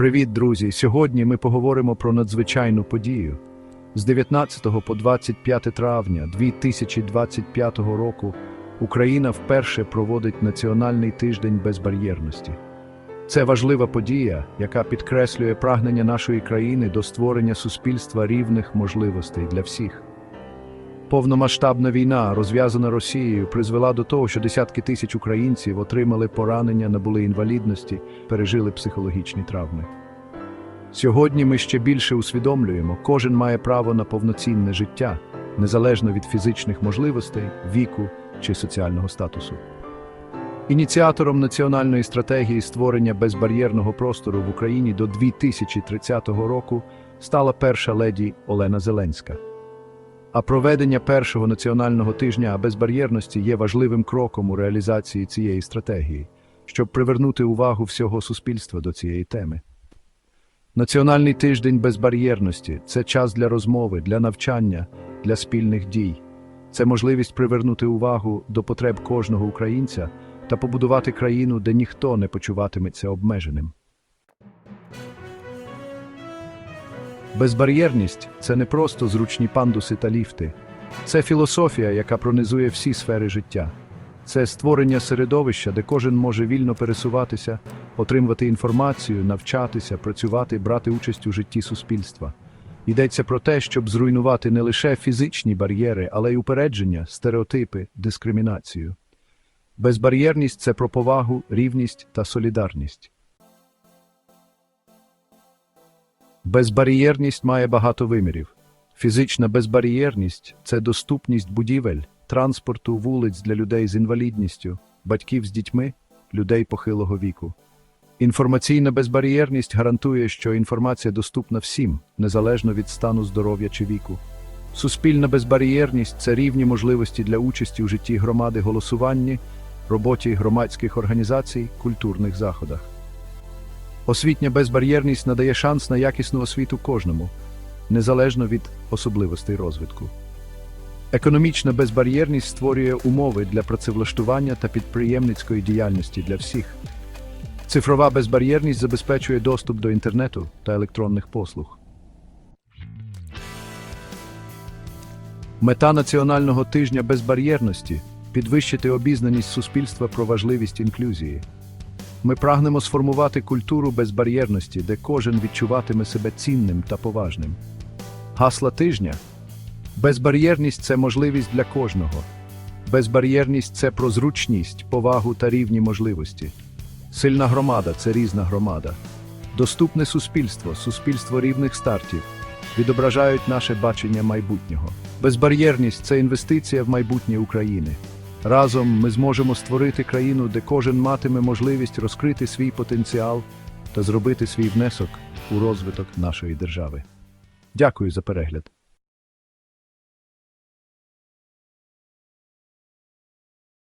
Привіт, друзі! Сьогодні ми поговоримо про надзвичайну подію. З 19 по 25 травня 2025 року Україна вперше проводить Національний тиждень безбар'єрності. Це важлива подія, яка підкреслює прагнення нашої країни до створення суспільства рівних можливостей для всіх. Повномасштабна війна, розв'язана Росією, призвела до того, що десятки тисяч українців отримали поранення, набули інвалідності, пережили психологічні травми. Сьогодні ми ще більше усвідомлюємо, кожен має право на повноцінне життя, незалежно від фізичних можливостей, віку чи соціального статусу. Ініціатором національної стратегії створення безбар'єрного простору в Україні до 2030 року стала перша леді Олена Зеленська. А проведення першого національного тижня безбар'єрності є важливим кроком у реалізації цієї стратегії, щоб привернути увагу всього суспільства до цієї теми. Національний тиждень безбар'єрності це час для розмови, для навчання, для спільних дій. Це можливість привернути увагу до потреб кожного українця та побудувати країну, де ніхто не почуватиметься обмеженим. Безбар'єрність це не просто зручні пандуси та ліфти. Це філософія, яка пронизує всі сфери життя. Це створення середовища, де кожен може вільно пересуватися, отримувати інформацію, навчатися, працювати, брати участь у житті суспільства. Йдеться про те, щоб зруйнувати не лише фізичні бар'єри, але й упередження, стереотипи, дискримінацію. Безбар'єрність це про повагу, рівність та солідарність. Безбар'єрність має багато вимірів. Фізична безбар'єрність це доступність будівель, транспорту, вулиць для людей з інвалідністю, батьків з дітьми, людей похилого віку. Інформаційна безбар'єрність гарантує, що інформація доступна всім, незалежно від стану здоров'я чи віку. Суспільна безбар'єрність це рівні можливості для участі у житті громади голосуванні, роботі громадських організацій, культурних заходах. Освітня безбар'єрність надає шанс на якісну освіту кожному, незалежно від особливостей розвитку. Економічна безбар'єрність створює умови для працевлаштування та підприємницької діяльності для всіх. Цифрова безбар'єрність забезпечує доступ до інтернету та електронних послуг. Мета Національного тижня безбар'єрності підвищити обізнаність суспільства про важливість інклюзії. Ми прагнемо сформувати культуру безбар'єрності, де кожен відчуватиме себе цінним та поважним. Гасла тижня безбар'єрність це можливість для кожного. Безбар'єрність це про зручність, повагу та рівні можливості. Сильна громада це різна громада. Доступне суспільство, суспільство рівних стартів відображають наше бачення майбутнього. Безбар'єрність це інвестиція в майбутнє України. Разом ми зможемо створити країну, де кожен матиме можливість розкрити свій потенціал та зробити свій внесок у розвиток нашої держави. Дякую за перегляд.